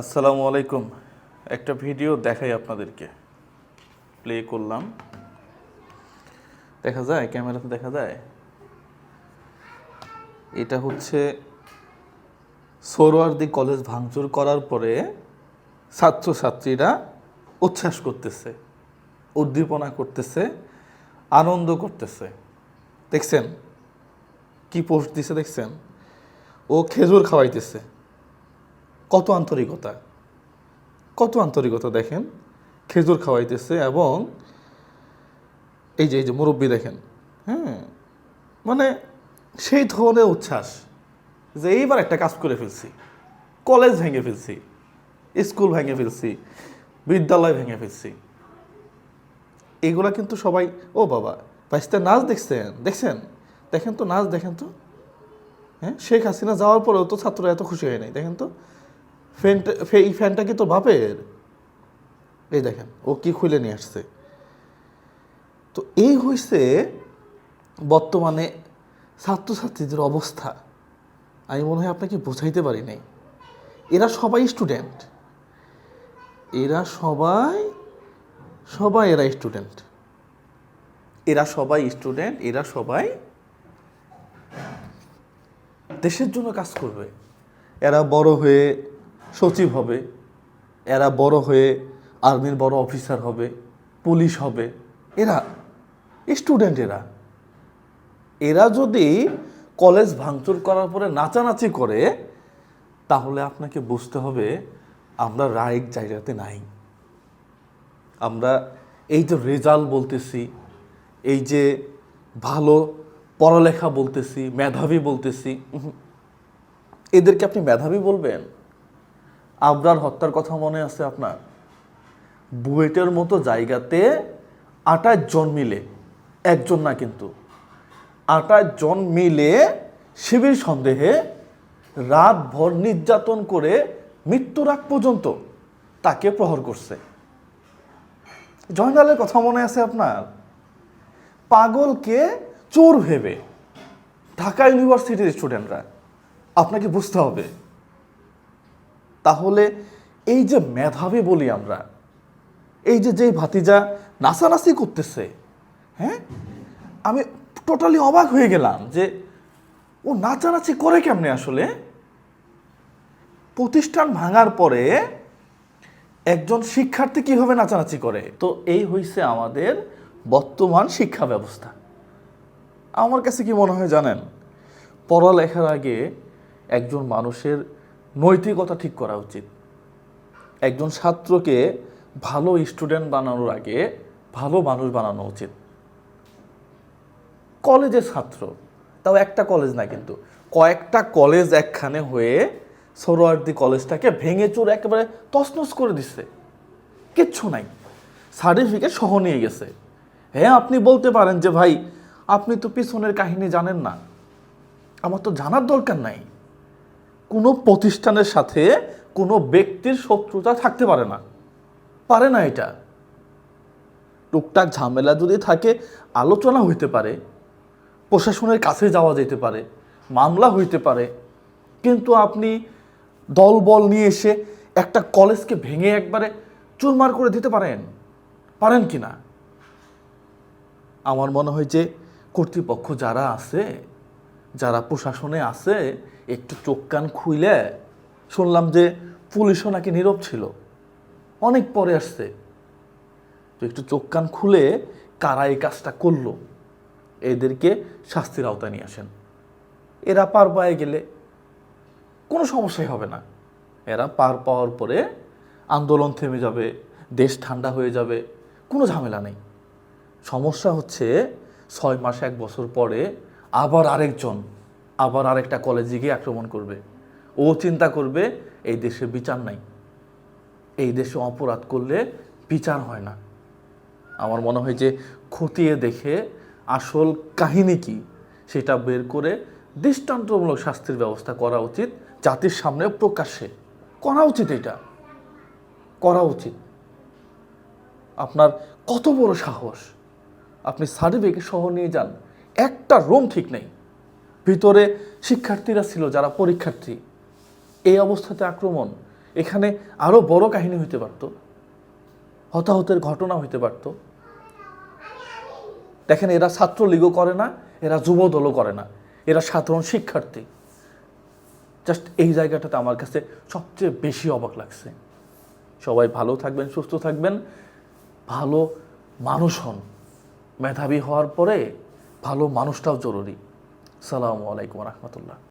আসসালামু আলাইকুম। একটা ভিডিও দেখাই আপনাদেরকে। প্লে করলাম। দেখা যায়? ক্যামেরাতে দেখা যায়? এটা হচ্ছে সোরওয়ার্দি কলেজ ভাঙচুর করার পরে ছাত্রছাত্রীরা উচ্ছ্বাস করতেছে, উদ্দীপনা করতেছে, আনন্দ করতেছে। দেখছেন? কি পোস্ট দিছে দেখছেন? ও খেজুর খাওয়াইতেছে। কত আন্তরিকতা? কত আন্তরিকতা দেখেন? খেজুর খাওয়াইতেছে এবং এই যে এই যে মুরব্বী দেখেন হ্যাঁ? মানে সেই ধরনের উচ্ছ্বাস যে এইবার একটা কাজ করে ফেলছি। কলেজ ভেঙে ফেলছি, স্কুল ভেঙে ফেলছি, বিদ্যালয় ভেঙে ফেলছি। এগুলা কিন্তু সবাই, ও বাবা, বাইশটা নাচ দেখছেন দেখছেন? দেখেন তো নাচ, দেখেন তো? হ্যাঁ? শেখ হাসিনা যাওয়ার পরেও তো ছাত্ররা এত খুশি হয় নাই, দেখেন তো? ফ্যানটা এই ফ্যানটা কি তোর বাপের? এই দেখেন, ও কি খুলে নিয়ে আসছে। তো এই হয়েছে বর্তমানে ছাত্রছাত্রীদের অবস্থা। আমি মনে হয় আপনাকে বোঝাইতে পারি নাই। এরা সবাই স্টুডেন্ট। এরা সবাই সবাই এরা স্টুডেন্ট। এরা সবাই স্টুডেন্ট, এরা সবাই দেশের জন্য কাজ করবে। এরা বড় হয়ে সচিব হবে, এরা বড় হয়ে আর্মির বড় অফিসার হবে, পুলিশ হবে, এরা স্টুডেন্ট এরা এরা যদি কলেজ ভাঙচুর করার পরে নাচানাচি করে, তাহলে আপনাকে বুঝতে হবে আমরা রাইট জায়গাতে নাই আমরা এই যে রেজাল্ট বলতেছি, এই যে ভালো পড়ালেখা বলতেছি, মেধাবী বলতেছি। এদেরকে আপনি মেধাবী বলবেন আবরার হত্যার কথা মনে আছে আপনার? বুয়েটের মতো জায়গাতে আটাশ জন মিলে, একজন না কিন্তু, আটাশ জন মিলে শিবির সন্দেহে রাতভর নির্যাতন করে মৃত্যুর আগ পর্যন্ত তাকে প্রহর করছে। জয়নালের কথা মনে আছে আপনার? পাগলকে চোর ভেবে ঢাকা ইউনিভার্সিটির স্টুডেন্টরা, আপনাকে বুঝতে হবে তাহলে এই যে মেধাবী বলি আমরা, এই যে যেই ভাতিজা নাচানাচি করতেছে হ্যাঁ? আমি টোটালি অবাক হয়ে গেলাম যে ও নাচানাচি করে কেমনে আসলে? প্রতিষ্ঠান ভাঙার পরে একজন শিক্ষার্থী কীভাবে নাচানাচি করে? তো এই হইছে আমাদের বর্তমান শিক্ষা ব্যবস্থা। আমার কাছে কি মনে হয় জানেন? পড়ালেখার আগে একজন মানুষের নৈতিকতা ঠিক করা উচিত। একজন ছাত্রকে ভালো স্টুডেন্ট বানানোর আগে ভালো মানুষ বানানো উচিত। কলেজের ছাত্র, তাও একটা কলেজ না কিন্তু। কয়েকটা কলেজ একখানে হয়ে সরোয়ার্দি কলেজটাকে ভেঙে চুর একেবারে তছনছ করে দিচ্ছে কিচ্ছু নাই। সার্টিফিকেট সহ নিয়ে গেছে। হ্যাঁ আপনি বলতে পারেন যে, ভাই, আপনি তো পিছনের কাহিনী জানেন না। আমার তো জানার দরকার নাই। কোনো প্রতিষ্ঠানের সাথে কোনো ব্যক্তির শত্রুতা থাকতে পারে না। পারে না এটা। টুকটাক ঝামেলা যদি থাকে, আলোচনা হইতে পারে, প্রশাসনের কাছে যাওয়া যেতে পারে, মামলা হইতে পারে। কিন্তু আপনি দল বল নিয়ে এসে একটা কলেজকে ভেঙে একবারে চুরমার করে দিতে পারেন। পারেন কি না? আমার মনে হয় যে কর্তৃপক্ষ যারা আছে যারা প্রশাসনে আছে, একটু চোখ কান খুইলে শুনলাম যে পুলিশও নাকি নীরব ছিল। অনেক পরে আসছে। তো একটু চোখ কান খুলে কারা এই কাজটা করল? এদেরকে শাস্তির আওতায় নিয়ে আসেন। এরা পার পায়ে গেলে কোনো সমস্যাই হবে না। এরা পার পাওয়ার পরে আন্দোলন থেমে যাবে, দেশ ঠান্ডা হয়ে যাবে, কোনো ঝামেলা নেই। সমস্যা হচ্ছে ছয় মাস, এক বছর পরে আবার আরেকজন, আবার আরেকটা কলেজে গিয়ে আক্রমণ করবে। ও চিন্তা করবে, এই দেশে বিচার নাই। এই দেশে অপরাধ করলে বিচার হয় না। আমার মনে হয় যে খতিয়ে দেখে আসল কাহিনী কি, সেটা বের করে দৃষ্টান্তমূলক শাস্তির ব্যবস্থা করা উচিত, জাতির সামনে প্রকাশ্যে। করা উচিত এটা। করা উচিত। আপনার কত বড় সাহস। আপনি সার্টিফিকেট সহ নিয়ে যান। একটা রুম ঠিক নেই। ভিতরে শিক্ষার্থীরা ছিল, যারা পরীক্ষার্থী। এই অবস্থাতে আক্রমণ। এখানে আরও বড় কাহিনী হইতে পারতো। হতাহতের ঘটনা হইতে পারতো। দেখেন, এরা ছাত্রলীগও করে না, এরা যুবদলও করে না। এরা সাধারণ শিক্ষার্থী। জাস্ট এই জায়গাটাতে আমার কাছে সবচেয়ে বেশি অবাক লাগছে। সবাই ভালো থাকবেন, সুস্থ থাকবেন। ভালো মানুষ হন। মেধাবী হওয়ার পরে ভালো মানুষটাও জরুরি। সালামু আলাইকুম রহমতুল্লাহ।